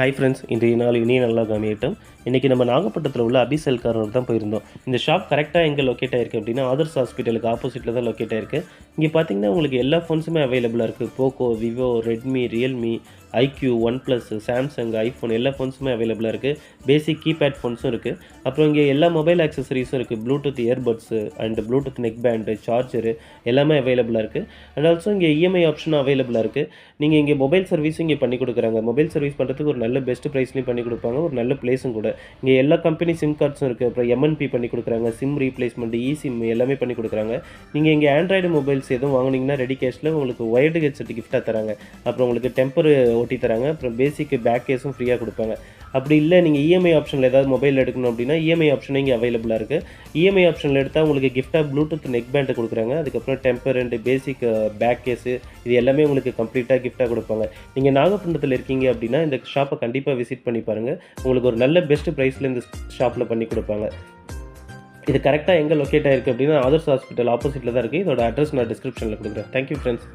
Hi friends இன்றைய நாள் இனிய நல்லா கவனியட்டும் இன்றைக்கி நம்ம நாகப்பட்டினத்தில் உள்ள அபிசல் கார்னர் தான் போயிருந்தோம். இந்த ஷாப் கரெக்டாக எங்கே லொக்கேட் ஆயிருக்கு அப்படின்னா ஆதர்ஸ் ஹாஸ்பிட்டலுக்கு ஆப்போசிட்டில் தான் லொக்கேட் ஆயிருக்கு. இங்கே பார்த்தீங்கன்னா உங்களுக்கு எல்லா ஃபோன்ஸுமே அவைலபிளாக இருக்குது Poco Vivo Redmi Realme iQOO OnePlus Samsung iPhone எல்லா ஃபோன்ஸுமே அவைலபிளாக இருக்குது பேசிக் கீபேட் ஃபோன்ஸும் இருக்குது அப்புறம் இங்கே எல்லா மொபைல் ஆக்சசரிஸும் இருக்குது Bluetooth earbuds and Bluetooth neckband charger எல்லாமே அவைலபிளாக இருக்குது அண்ட் ஆல்சோ இங்கே இஎம்ஐ ஆப்ஷனும் அவைலபிளாக இருக்குது நீங்கள் இங்கே மொபைல் சர்வீஸும் இங்கே பண்ணி கொடுக்குறாங்க. மொபைல் சர்வீஸ் பண்ணுறதுக்கு ஒரு நல்ல நல்ல பெஸ்ட் ப்ரைஸ்லையும் பண்ணி கொடுப்பாங்க. ஒரு நல்ல பிளேஸும் கூட. இங்கே எல்லா கம்பெனி சிம் கார்ட்ஸும் இருக்குது அப்புறம் எம்என்பி பண்ணி கொடுக்குறாங்க. சிம் ரீப்ளேஸ்மெண்ட் இ சிம் எல்லாமே பண்ணி கொடுக்குறாங்க. நீங்கள் இங்கே ஆண்ட்ராய்டு மொபைல்ஸ் எதுவும் வாங்குனீங்கன்னா ரெடி கேஷில் உங்களுக்கு ஒயர்டு ஹெட்செட் கிஃப்ட்டாக தராங்க. அப்புறம் உங்களுக்கு டெம்பர் ஓட்டி தராங்க. அப்புறம் பேசிக் பேக் கேஸும் ஃப்ரீயாக கொடுப்பாங்க. அப்படி இல்லை நீங்கள் இஎம்ஐ ஆப்ஷனில் ஏதாவது மொபைல் எடுக்கணும் அப்படின்னா இஎம்ஐ ஆப்ஷன் இங்கே அவைலபிளாக இருக்குது இஎம்ஐ ஆப்ஷனில் எடுத்தால் உங்களுக்கு கிஃப்ட்டாக ப்ளூடூத் நெக் பேண்ட் கொடுக்குறாங்க. அதுக்கப்புறம் temper and basic back case இது எல்லாமே உங்களுக்கு கம்ப்ளீட்டாக கிஃப்ட்டாக கொடுப்பாங்க. நீங்கள் நாகப்பட்டினத்தில் இருக்கீங்க அப்படின்னா இந்த ஷாப்பை கண்டிப்பாக விசிட் பண்ணி பாருங்கள் உங்களுக்கு ஒரு நல்ல பெஸ்ட் ப்ரைஸில் இந்த ஷாப்பில் பண்ணி கொடுப்பாங்க. இது கரெக்டாக எங்கே லொக்கேட் ஆயிருக்கு அப்படின்னா ஆதர்ஸ் ஹாஸ்பிட்டல் ஆப்போசிட்டில் தான் இருக்குது இதோட அட்ரஸ் நான் டிஸ்கிரிப்ஷனில் கொடுக்குறேன். Thank you friends